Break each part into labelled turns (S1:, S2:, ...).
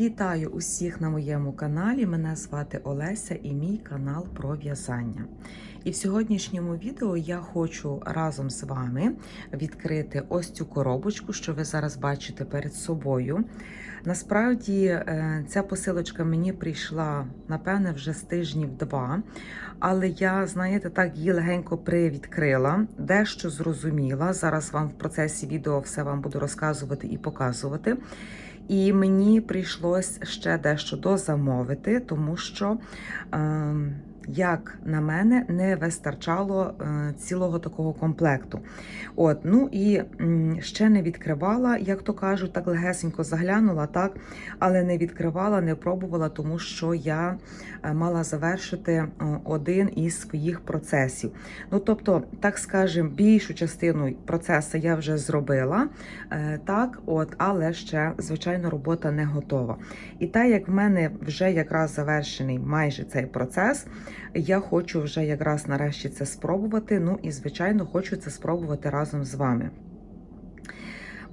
S1: Вітаю усіх на моєму каналі. Мене звати Олеся і мій канал про в'язання. І в сьогоднішньому відео я хочу разом з вами відкрити ось цю коробочку, що ви зараз бачите перед собою. Насправді е, ця посилочка мені прийшла, напевне, вже з тижнів два. Але я, знаєте, так її легенько привідкрила, дещо зрозуміла. Зараз вам в процесі відео все вам буду розказувати і показувати. І мені прийшлось ще дещо дозамовити, тому що, е, як на мене, не вистачало е, цілого такого комплекту. От, ну і ще не відкривала, як то кажуть, так легесенько заглянула, так, але не відкривала, не пробувала, тому що я е, мала завершити о, один із своїх процесів. Ну, тобто, так скажем, більшу частину процесу я вже зробила, е, так, от, але ще, звичайно, робота не готова. І так як в мене вже якраз завершений майже цей процес, я хочу вже якраз нарешті це спробувати. Ну і, звичайно, хочу це спробувати разом з вами.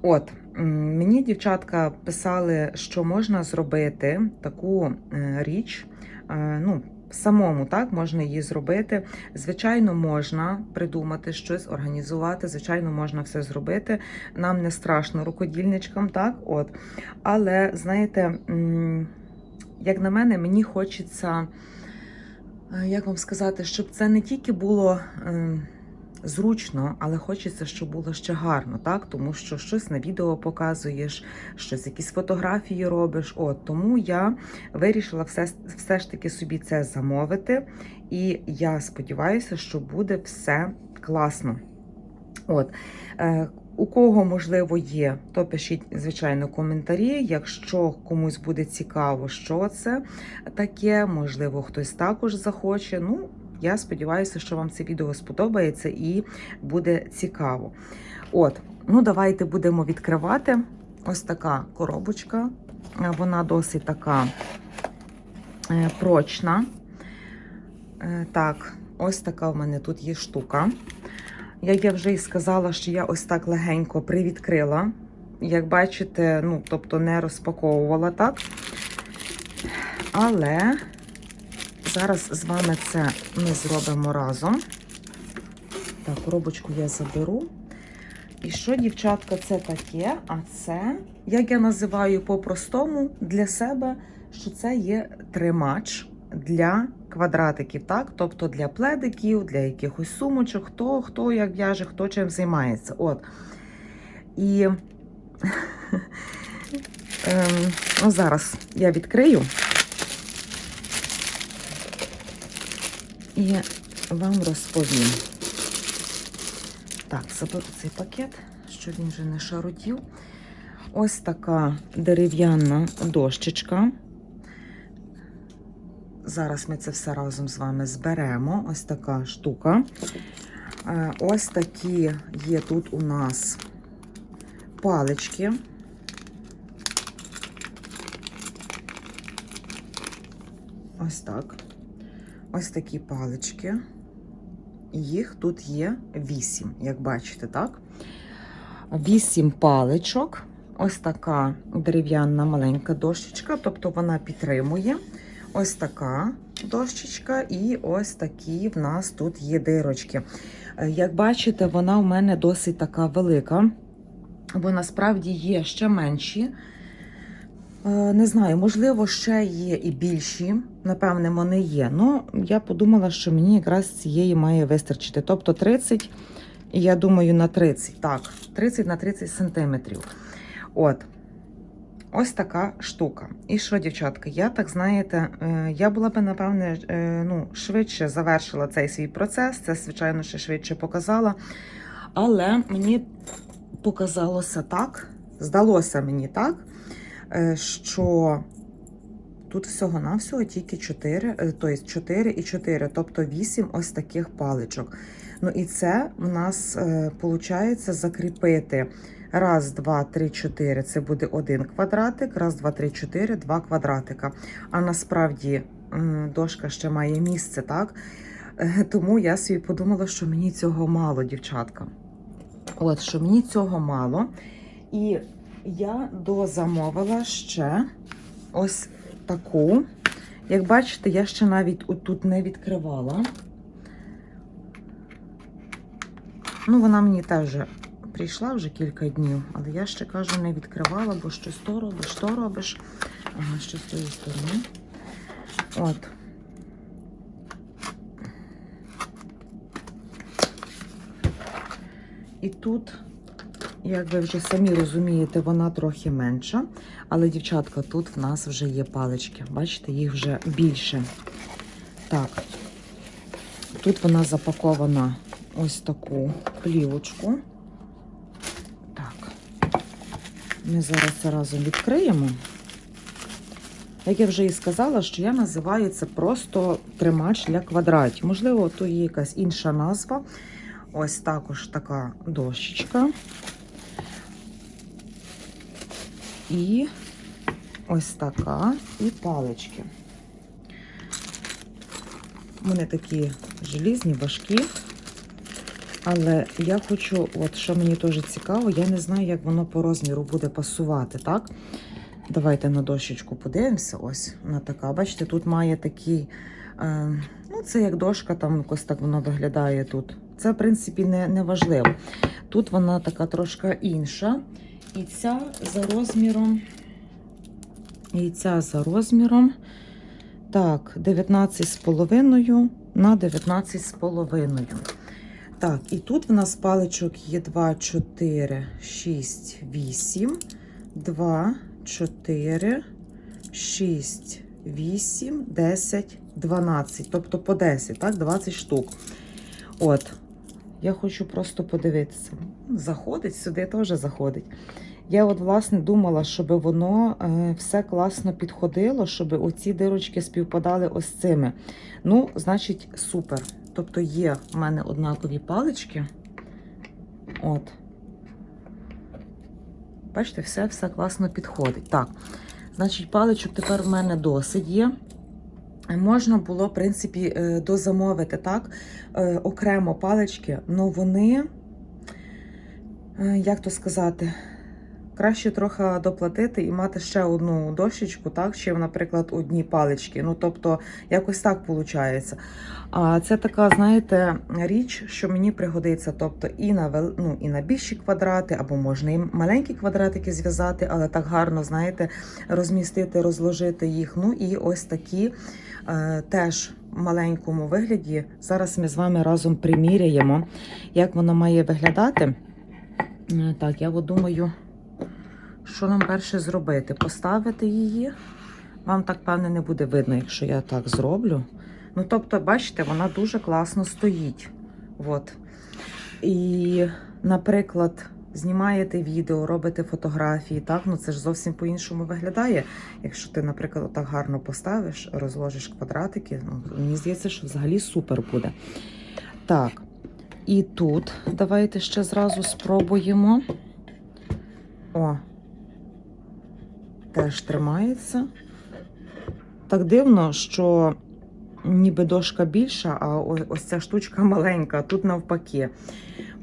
S1: От, мені дівчатка писали, що можна зробити таку е, річ. е, Ну, самому так можна її зробити. Звичайно, можна придумати щось, організувати. Звичайно, можна все зробити. Нам не страшно рукодільничкам, так? От. Але знаєте, як на мене, мені хочеться, як вам сказати, щоб це не тільки було. е, Зручно, але хочеться, щоб було ще гарно, так? Тому що щось на відео показуєш, щось якісь фотографії робиш. От тому я вирішила все, все ж таки собі це замовити, і я сподіваюся, що буде все класно. От. У кого можливо є, то пишіть, звичайно, коментарі. Якщо комусь буде цікаво, що це таке, можливо, хтось також захоче. Ну, я сподіваюся, що вам це відео сподобається і буде цікаво. От, ну давайте будемо відкривати. Ось така коробочка. Е, Вона досить така е, прочна. Е, Так, ось така в мене тут є штука. Як я вже і сказала, що я ось так легенько привідкрила. Як бачите, ну, тобто не розпаковувала так. Але зараз з вами це ми зробимо разом. Так, коробочку я заберу. І що, дівчатка, це таке? А це, як я називаю по-простому для себе, що це є тримач для квадратиків, так? Тобто для пледиків, для якихось сумочок, хто хто як в'яже, хто чим займається. От. І ем, ну, зараз я відкрию і вам розповім. Так, заберу цей пакет, щоб він вже не шародів. Ось така дерев'яна дощечка. Зараз ми це все разом з вами зберемо. Ось така штука. Е, Ось такі є тут у нас палички. Ось так. Ось такі палички. Їх тут є вісім, як бачите, так? Вісім паличок. Ось така дерев'яна маленька дощечка, тобто вона підтримує. Ось така дощечка, і ось такі в нас тут є дирочки. Е, Як бачите, вона в мене досить така велика, бо насправді є ще менші. Е, Не знаю, можливо, ще є і більші. Напевне, вони є. Ну, я подумала, що мені якраз цієї має вистачити. Тобто 30, я думаю, на 30. Так, 30 на 30 сантиметрів. От. Ось така штука. І що, дівчатки? я так знаєте, е, я була би, напевне, е, ну, швидше завершила цей свій процес. Це, звичайно, ще швидше показала. Але мені показалося так, здалося мені так, е, що тут всього-навсього тільки 4, тобто 4 і 4, тобто 8 ось таких паличок. Ну і це в нас виходить закріпити. Раз, два, три, чотири. Це буде один квадратик. Раз, два, три, чотири, два квадратика. А насправді дошка ще має місце, так? Е, Тому я собі подумала, що мені цього мало, дівчатка. От, що мені цього мало. І я дозамовила ще ось таку. Як бачите, я ще навіть отут не відкривала. Ну, вона мені теж прийшла вже кілька днів, але я ще кажу, не відкривала, бо щось то робиш, то робиш. Ага, що з тієї сторони. От. І тут, як ви вже самі розумієте, вона трохи менша. Але, дівчатка, тут в нас вже є палички. Бачите, їх вже більше. Так, тут вона запакована ось таку плівочку. Так, ми зараз це разом відкриємо. Як я вже і сказала, що я називаю це просто тримач для квадратів. Можливо, то є якась інша назва. Ось також така дощечка. І ось така і палички. Вони такі желізні, важкі. Але я хочу, от що мені теж цікаво, я не знаю, як воно по розміру буде пасувати, так? Давайте на дощечку подивимося. Ось вона така. Бачите, тут має такий, е, ну, це як дошка, там якось так воно виглядає тут. Це, в принципі, не, не важливо. Тут вона така трошки інша. І ця за розміром. І ця за розміром. Так, 19,5 на 19,5. Так, і тут в нас паличок є 2, 4, 6, 8, 2, 4, 6, 8, 10, 12. Тобто по 10, так, 20 штук. От, я хочу просто подивитися. Заходить сюди, теж заходить. Я от, власне, думала, щоб воно е, все класно підходило, щоб оці дирочки співпадали ось цими. Ну, значить, супер. Тобто є в мене однакові палички. От. Бачите, все все класно підходить. Так, значить, паличок тепер в мене досить є. Можна було, в принципі, е, дозамовити, так? Е, Окремо палички, але вони, е, як то сказати, краще трохи доплатити і мати ще одну дощечку, так, чим, наприклад, одні палички. Ну, тобто, якось так виходить. А це така, знаєте, річ, що мені пригодиться. Тобто, і на вел... ну, і на більші квадрати, або можна і маленькі квадратики зв'язати, але так гарно, знаєте, розмістити, розложити їх. Ну і ось такі е, теж. Маленькому вигляді. Зараз ми з вами разом приміряємо, як воно має виглядати. Е, Так, я думаю, що нам перше зробити? Поставити її. Вам так, певне, не буде видно, якщо я так зроблю. Ну, тобто, бачите, вона дуже класно стоїть. От. І, наприклад, знімаєте відео, робите фотографії, так? Ну це ж зовсім по-іншому виглядає. Якщо ти, наприклад, так гарно поставиш, розложиш квадратики, ну, мені здається, що взагалі супер буде. Так, і тут давайте ще зразу спробуємо. О, теж тримається. Так дивно, що ніби дошка більша, а ось ця штучка маленька, тут навпаки.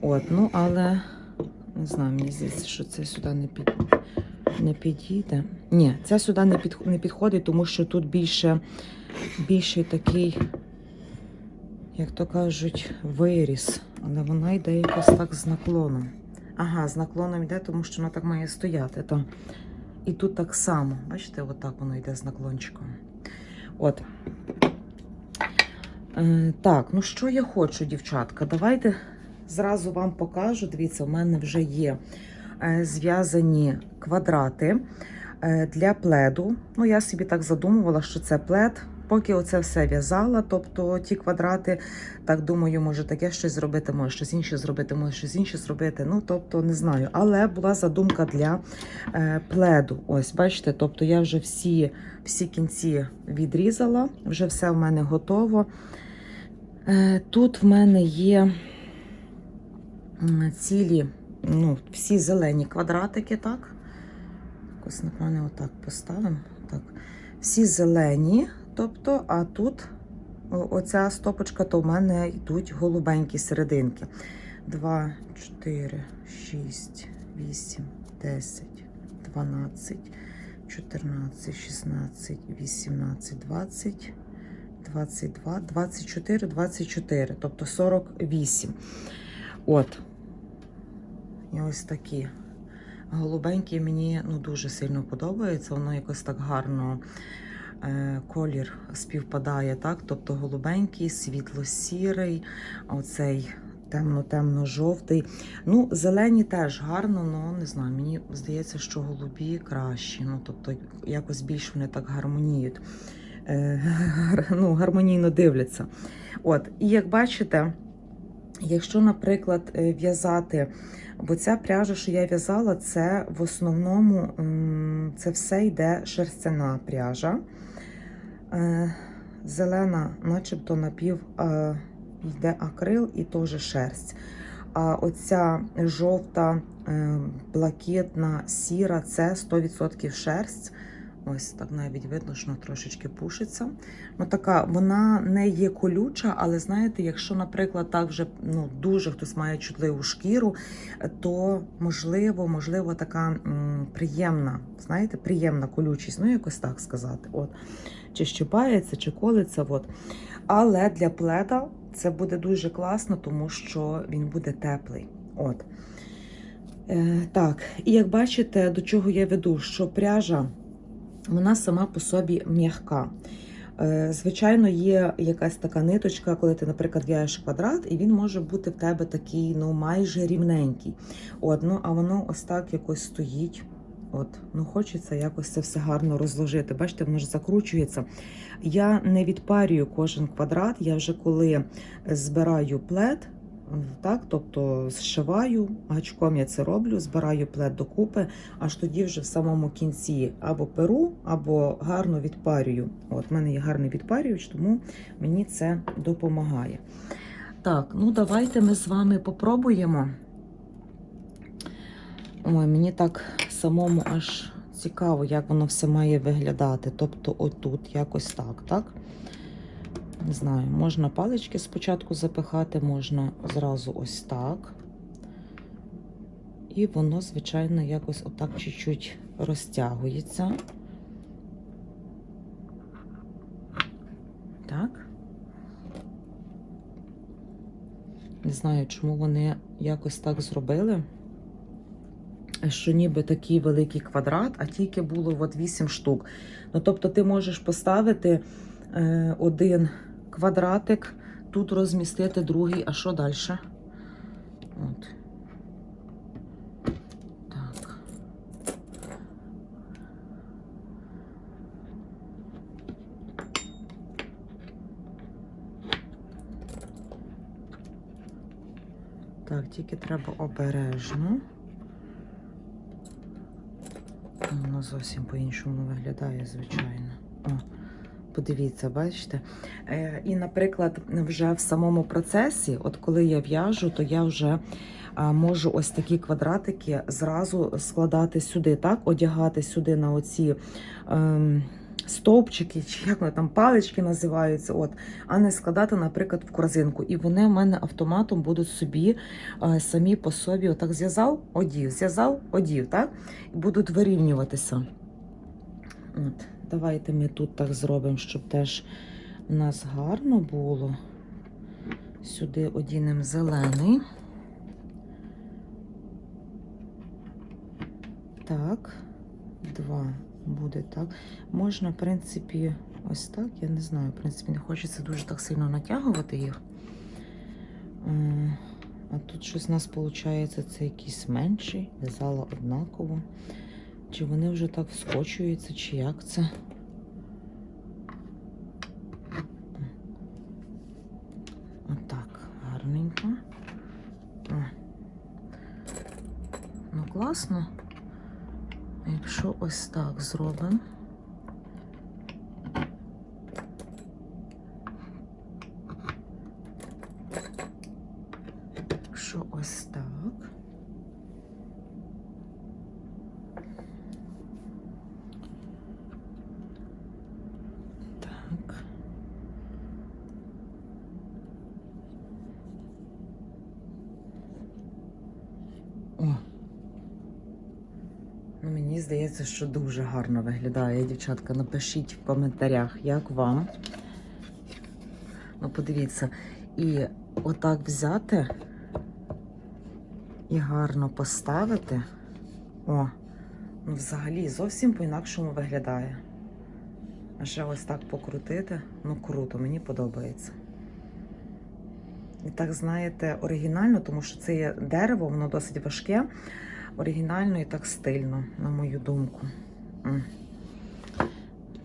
S1: От, ну, але не знаю, мені здається, що це сюди не, під... не підійде. Ні, ця сюди не, під... не підходить, тому що тут більше, більший такий, як то кажуть, виріс. Але вона йде якось так з наклоном. Ага, з наклоном йде, тому що вона так має стояти. То. І тут так само. Бачите, отак воно йде з наклончиком. От. Е, так, ну що я хочу, дівчатка? Давайте зразу вам покажу. Дивіться, у мене вже є е, зв'язані квадрати е, для пледу. Ну, я собі так задумувала, що це плед. Поки оце все в'язала, тобто ті квадрати, так думаю, може таке щось зробити, може щось інше зробити, може щось інше зробити. Ну, тобто, не знаю. Але була задумка для е, пледу. Ось, бачите, тобто я вже всі, всі кінці відрізала, вже все в мене готово. Е, Тут в мене є цілі, ну, всі зелені квадратики, так? Ось, напевне, отак поставимо. Так. Всі зелені, тобто, а тут оця стопочка, то в мене йдуть голубенькі серединки. 2, 4, 6, 8, 10, 12, 14, 16, 18, 20, 22, 24, 24, тобто 48. От. І ось такі. Голубенькі мені ну, дуже сильно подобається. Воно якось так гарно колір співпадає, так? Тобто голубенький, світло-сірий, оцей темно-темно-жовтий. Ну, зелені теж гарно, але не знаю, мені здається, що голубі кращі. Ну, тобто, якось більш вони так гармоніють. Е, ну, гармонійно дивляться. От, і як бачите, якщо, наприклад, е, в'язати, бо ця пряжа, що я в'язала, це в основному це все йде шерстяна пряжа. Е, Зелена, начебто напів е, йде акрил і теж шерсть. А оця жовта, е, блакитна, сіра це 100% шерсть. Ось так навіть видно, що вона трошечки пушиться. Ну, така, вона не є колюча, але знаєте, якщо, наприклад, так вже ну, дуже хтось має чутливу шкіру, то можливо, можливо, така приємна, знаєте, приємна колючість, ну якось так сказати. От. Чи щипається, чи колиться. От. Але для пледа це буде дуже класно, тому що він буде теплий. От. Е, так, і як бачите, до чого я веду, що пряжа вона сама по собі м'яка. Е, Звичайно, є якась така ниточка, коли ти, наприклад, в'яєш квадрат, і він може бути в тебе такий, ну майже рівненький. От, ну, а воно ось так якось стоїть. От, ну хочеться якось це все гарно розложити. Бачите, воно ж закручується. Я не відпарюю кожен квадрат. Я вже коли збираю плед, так, тобто зшиваю, гачком я це роблю, збираю плед докупи, аж тоді вже в самому кінці або перу, або гарно відпарюю. От, в мене є гарний відпарювач, тому мені це допомагає. Так, ну давайте ми з вами попробуємо. Ой, мені так самому аж цікаво, як воно все має виглядати. Тобто, отут якось так, так? Не знаю, можна палички спочатку запихати, можна зразу ось так. І воно, звичайно, якось отак чуть-чуть розтягується. Так. Не знаю, чому вони якось так зробили що ніби такий великий квадрат, а тільки було от 8 штук. Ну, тобто ти можеш поставити е, один квадратик, тут розмістити другий, а що далі? От. Так. Так, тільки треба обережно. Воно зовсім по-іншому виглядає, звичайно. О, подивіться, бачите? Е, і, наприклад, вже в самому процесі, от коли я в'яжу, то я вже можу ось такі квадратики зразу складати сюди, так? Одягати сюди на оці. Ем, Стовпчики, чи як вони там палички називаються, от, а не складати, наприклад, в корзинку. І вони в мене автоматом будуть собі е, самі по собі отак зв'язав, одів, зв'язав, одів, так? І будуть вирівнюватися. От, Давайте ми тут так зробимо, щоб теж у нас гарно було. Сюди одінемо зелений. Так, два буде так. Можна, в принципі, ось так. Я не знаю, в принципі, не хочеться дуже так сильно натягувати їх. Е, А тут щось у нас виходить, це якийсь менший, в'язала однаково. Чи вони вже так вскочуються, чи як це? Отак, гарненько. О. Ну, класно. Якщо ось так зробимо. Якщо ось так. Так. О. Ну, мені Мені здається, що дуже гарно виглядає, дівчатка. Напишіть в коментарях, як вам. Ну, подивіться, і отак взяти і гарно поставити. О, ну взагалі зовсім по-інакшому виглядає. А ще ось так покрутити. Ну круто, мені подобається. І так, знаєте, оригінально, тому що це є дерево, воно досить важке. Оригінально і так стильно, на мою думку.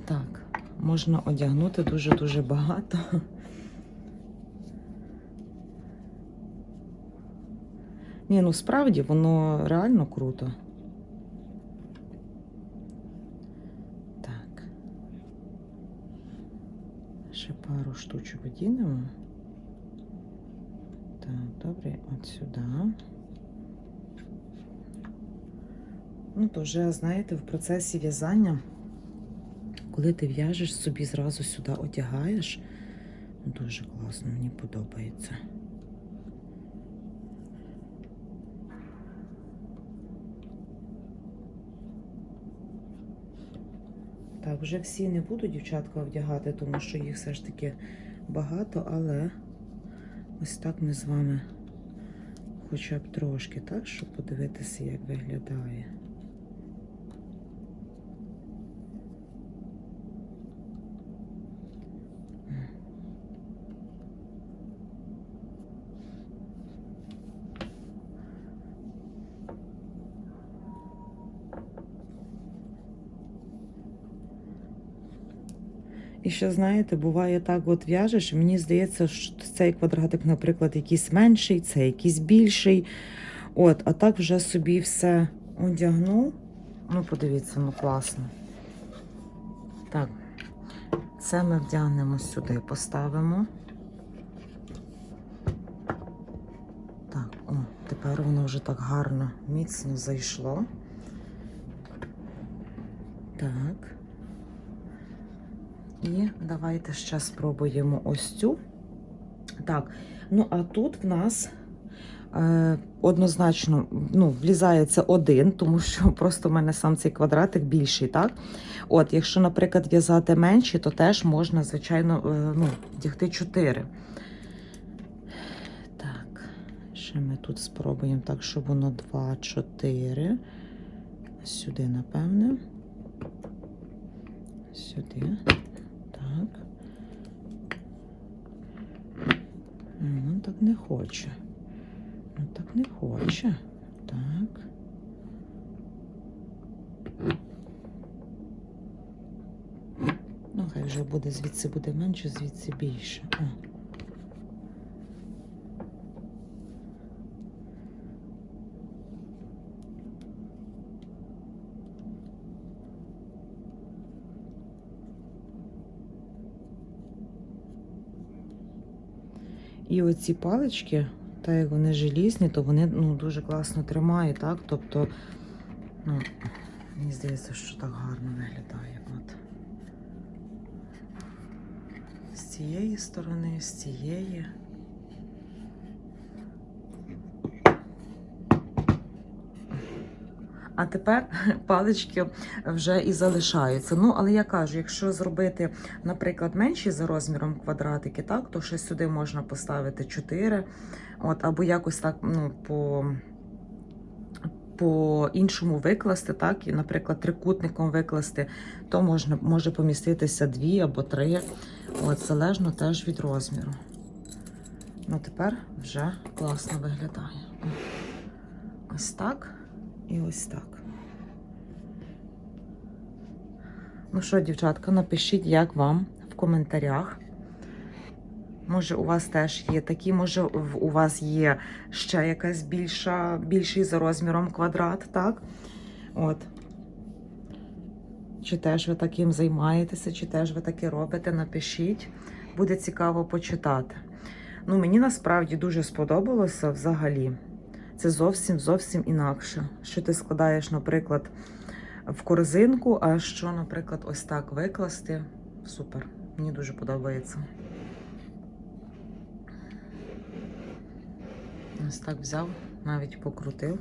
S1: Так, можна одягнути дуже-дуже багато. Ні, ну справді воно реально круто. Так. Ще пару штучок одінемо. Так, добре, от сюди. Ну, то вже, знаєте, в процесі в'язання, коли ти в'яжеш собі зразу сюди одягаєш, дуже класно, мені подобається. Так, вже всі не буду дівчатка вдягати, тому що їх все ж таки багато, але ось так ми з вами хоча б трошки, так, щоб подивитися, як виглядає. І ще знаєте, буває так, от в'яжеш, і мені здається, що цей квадратик, наприклад, якийсь менший, цей якийсь більший. От, а так вже собі все одягнув. Ну, подивіться, ну класно. Так, це ми вдягнемо сюди, поставимо. Так, о, тепер воно вже так гарно, міцно зайшло. Так. І давайте ще спробуємо ось цю. Так, ну а тут в нас е, однозначно ну, влізається один, тому що просто в мене сам цей квадратик більший, так? От, якщо, наприклад, в'язати менші, то теж можна, звичайно, е, ну, вдягти 4. Так, ще ми тут спробуємо так, щоб воно 2, 4. Сюди, напевне. Сюди. Так. Воно так не хоче. Ну, так не хоче. Так. Ну, хай вже буде, звідси буде менше, звідси більше. О. І оці палички, так як вони желізні, то вони ну, дуже класно тримають, так? Тобто, ну, мені здається, що так гарно виглядає. От. З цієї сторони, з цієї. А тепер палички вже і залишаються. Ну, але я кажу, якщо зробити, наприклад, менші за розміром квадратики, так, то ще сюди можна поставити 4, от, або якось так ну, по, по іншому викласти, так, і, наприклад, трикутником викласти, то можна, може поміститися 2 або 3, от, залежно теж від розміру. Ну, тепер вже класно виглядає. Ось так. І ось так. Ну що, дівчатка, напишіть, як вам в коментарях. Може, у вас теж є такі, може, у вас є ще якась більша, більший за розміром квадрат, так? От. Чи теж ви таким займаєтеся, чи теж ви таке робите, напишіть. Буде цікаво почитати. Ну, мені насправді дуже сподобалося взагалі. Це зовсім зовсім інакше. Що ти складаєш, наприклад, в корзинку, а що, наприклад, ось так викласти. Супер. Мені дуже подобається. Ось так взяв, навіть покрутив.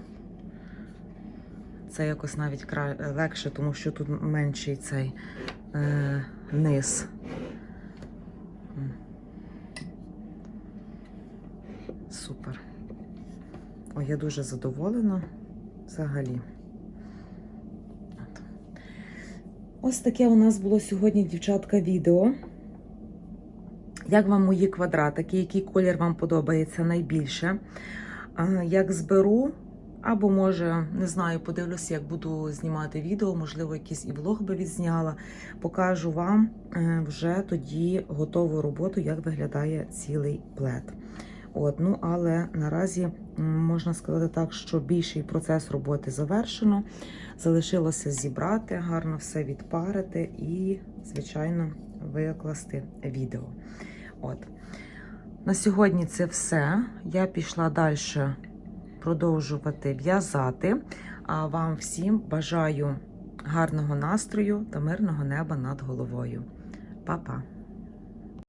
S1: Це якось навіть кра... легше, тому що тут менший цей е, низ. Супер. Ой, я дуже задоволена взагалі. Ось таке у нас було сьогодні, дівчатка, відео. Як вам мої квадратики, який колір вам подобається найбільше? Як зберу, або може, не знаю, подивлюся, як буду знімати відео, можливо, якийсь і влог би відзняла. Покажу вам е, вже тоді готову роботу, як виглядає цілий плед. От, ну, але наразі можна сказати так, що більший процес роботи завершено. Залишилося зібрати, гарно все відпарити і, звичайно, викласти відео. От. На сьогодні це все. Я пішла далі продовжувати в'язати. А вам всім бажаю гарного настрою та мирного неба над головою. Па-па!